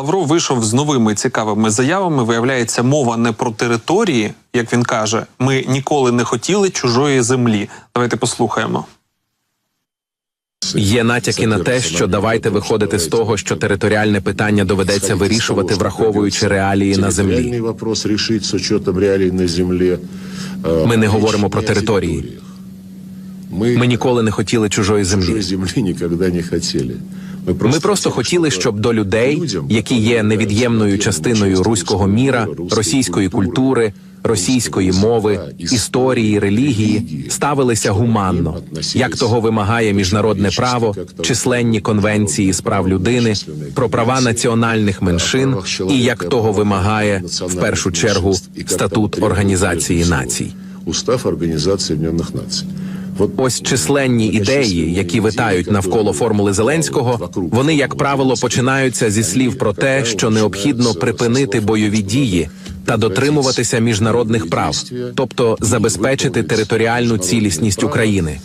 Лавров вийшов з новими цікавими заявами. Виявляється, мова не про території, як він каже. Ми ніколи не хотіли чужої землі. Давайте послухаємо. Є натяки на те, що давайте виходити з того, що територіальне питання доведеться вирішувати, враховуючи реалії на землі. Территориальный вопрос решить с учетом реалий на земле. Э, Мы не речь говоримо про не о території. территориях. Мы, Ми ніколи не хотіли чужої чужой землі. земли никогда не хотели. Ми просто хотіли, щоб до людей, які є невід'ємною частиною руського міра, російської культури, російської мови, історії, релігії, ставилися гуманно, як того вимагає міжнародне право, численні конвенції з прав людини, про права національних меншин, і як того вимагає в першу чергу статут Організації Націй. Устав Організації Націй. Ось численні ідеї, які витають навколо формули Зеленського, вони, як правило, починаються зі слів про те, що необхідно припинити бойові дії та дотримуватися міжнародних прав, тобто забезпечити територіальну цілісність України.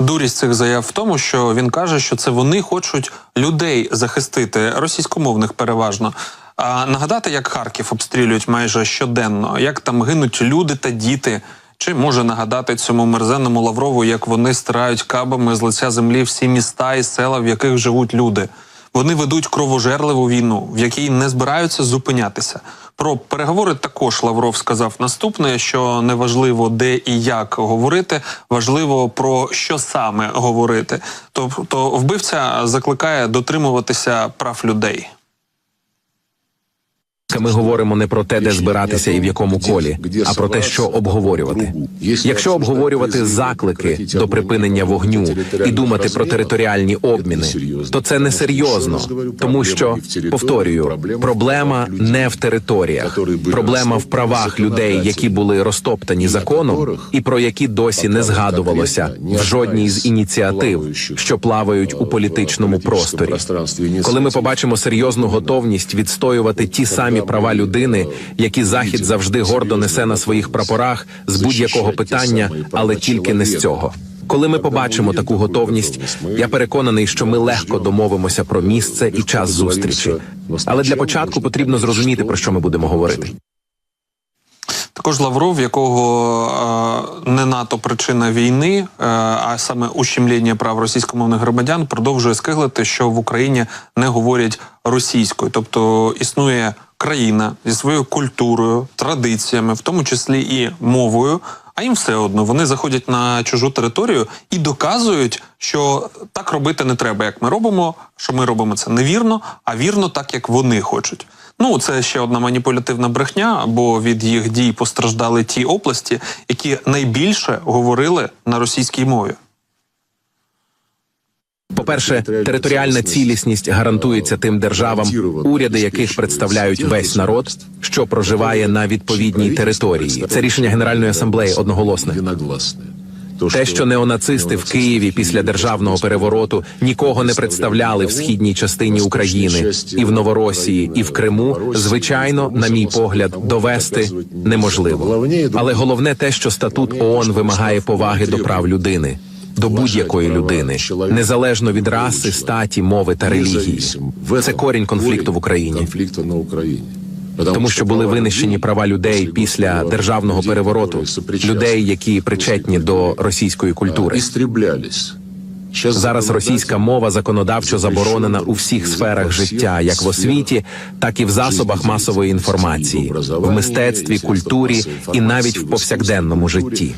Дурість цих заяв в тому, що він каже, що це вони хочуть людей захистити російськомовних переважно. А нагадати, як Харків обстрілюють майже щоденно, як там гинуть люди та діти. Чи може нагадати цьому мерзенному Лаврову, як вони стирають кабами з лиця землі всі міста і села, в яких живуть люди? Вони ведуть кровожерливу війну, в якій не збираються зупинятися. Про переговори також Лавров сказав наступне: що неважливо де і як говорити, важливо про що саме говорити. Тобто, вбивця закликає дотримуватися прав людей. Ми говоримо не про те, де збиратися і в якому колі, а про те, що обговорювати. Якщо обговорювати заклики до припинення вогню і думати про територіальні обміни, то це несерйозно, тому що повторюю, проблема не в територіях, проблема в правах людей, які були розтоптані законом, і про які досі не згадувалося в жодній з ініціатив, що плавають у політичному просторі. Коли ми побачимо серйозну готовність відстоювати ті самі права людини, які захід завжди гордо несе на своїх прапорах з будь-якого питання, але тільки не з цього. Коли ми побачимо таку готовність, я переконаний, що ми легко домовимося про місце і час зустрічі. Але для початку потрібно зрозуміти, про що ми будемо говорити. Також Лавров, якого е, не НАТО причина війни, е, а саме ущемлення прав російськомовних громадян, продовжує скиглити, що в Україні не говорять російською, тобто існує країна зі своєю культурою, традиціями, в тому числі і мовою. А їм все одно вони заходять на чужу територію і доказують, що так робити не треба, як ми робимо. Що ми робимо це невірно, а вірно, так як вони хочуть. Ну, це ще одна маніпулятивна брехня, бо від їх дій постраждали ті області, які найбільше говорили на російській мові. По-перше, територіальна цілісність гарантується тим державам, уряди яких представляють весь народ, що проживає на відповідній території. Це рішення Генеральної асамблеї одноголосне. Те, що неонацисти в Києві після державного перевороту нікого не представляли в східній частині України і в Новоросії, і в Криму, звичайно, на мій погляд, довести неможливо. Але головне те, що статут ООН вимагає поваги до прав людини. До будь-якої людини, незалежно від раси, статі, мови та релігії. Це корінь конфлікту в Україні. Тому що були винищені права людей після державного перевороту, людей, які причетні до російської культури. Зараз російська мова законодавчо заборонена у всіх сферах життя, як в освіті, так і в засобах масової інформації, в мистецтві, культурі і навіть в повсякденному житті.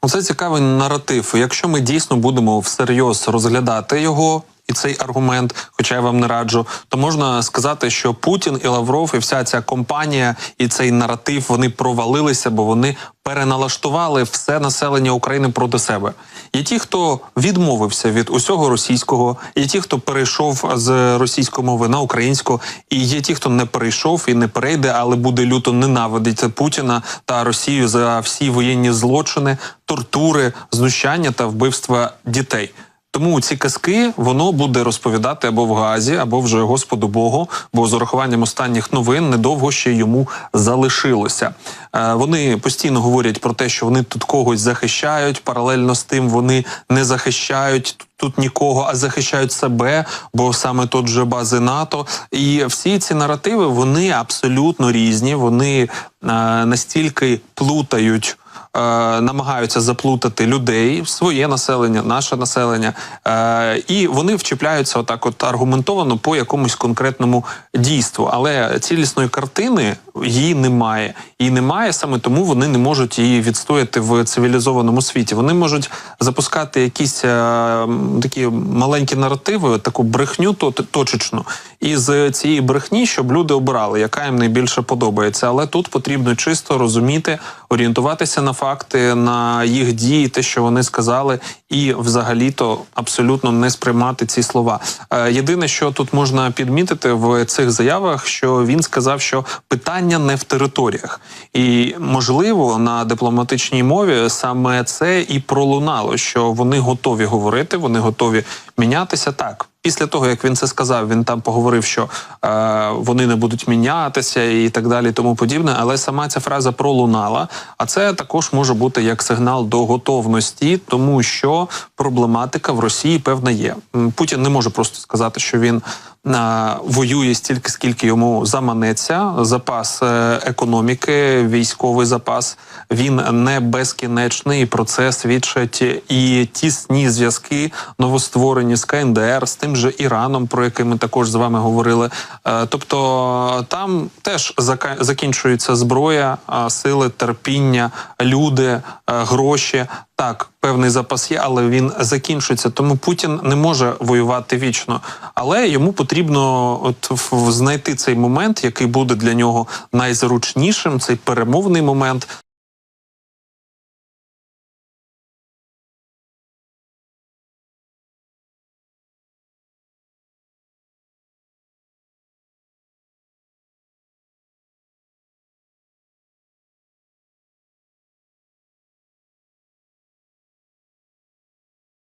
Оце цікавий наратив. Якщо ми дійсно будемо всерйоз розглядати його. І цей аргумент, хоча я вам не раджу, то можна сказати, що Путін і Лавров, і вся ця компанія, і цей наратив вони провалилися, бо вони переналаштували все населення України проти себе. Є ті, хто відмовився від усього російського, є ті, хто перейшов з російської мови на українську, і є ті, хто не перейшов і не перейде, але буде люто ненавидіти Путіна та Росію за всі воєнні злочини, тортури, знущання та вбивства дітей. Тому ці казки воно буде розповідати або в Газі, або вже Господу Богу, бо з урахуванням останніх новин недовго ще йому залишилося. Е, Вони постійно говорять про те, що вони тут когось захищають. Паралельно з тим вони не захищають тут- нікого, а захищають себе, бо саме тут же бази НАТО. І всі ці наративи вони абсолютно різні. Вони е, настільки плутають е, намагаються заплутати людей, своє населення, наше населення, е, і вони вчіпляються отак, от аргументовано по якомусь конкретному дійству. Але цілісної картини її немає. І немає саме тому вони не можуть її відстояти в цивілізованому світі. Вони можуть запускати якісь е, такі маленькі наративи, таку брехню то- точечну, і з цієї брехні, щоб люди обирали, яка їм найбільше подобається. Але тут потрібно чисто розуміти, орієнтуватися на факти, на їх дії, те, що вони сказали, і взагалі-то абсолютно не сприймати ці слова. Е, Єдине, що тут можна підмітити в цих заявах, що він сказав, що питання не в територіях, і можливо на дипломатичній мові саме це і пролунало, що вони готові говорити, вони готові мінятися так. Після того, як він це сказав, він там поговорив, що е, вони не будуть мінятися і так далі, і тому подібне. Але сама ця фраза пролунала. А це також може бути як сигнал до готовності, тому що проблематика в Росії певна є. Путін не може просто сказати, що він воює стільки, скільки йому заманеться. Запас е, економіки, військовий запас він не безкінечний. Про це свідчать і тісні зв'язки новостворені з КНДР, з тим же Іраном, про який ми також з вами говорили. Е, Тобто там теж закінчується зброя, сили, терпіння, люди, е, гроші. Так, певний запас є, але він закінчується. Тому Путін не може воювати вічно. Але йому потрібно от знайти цей момент, який буде для нього найзручнішим, цей перемовний момент.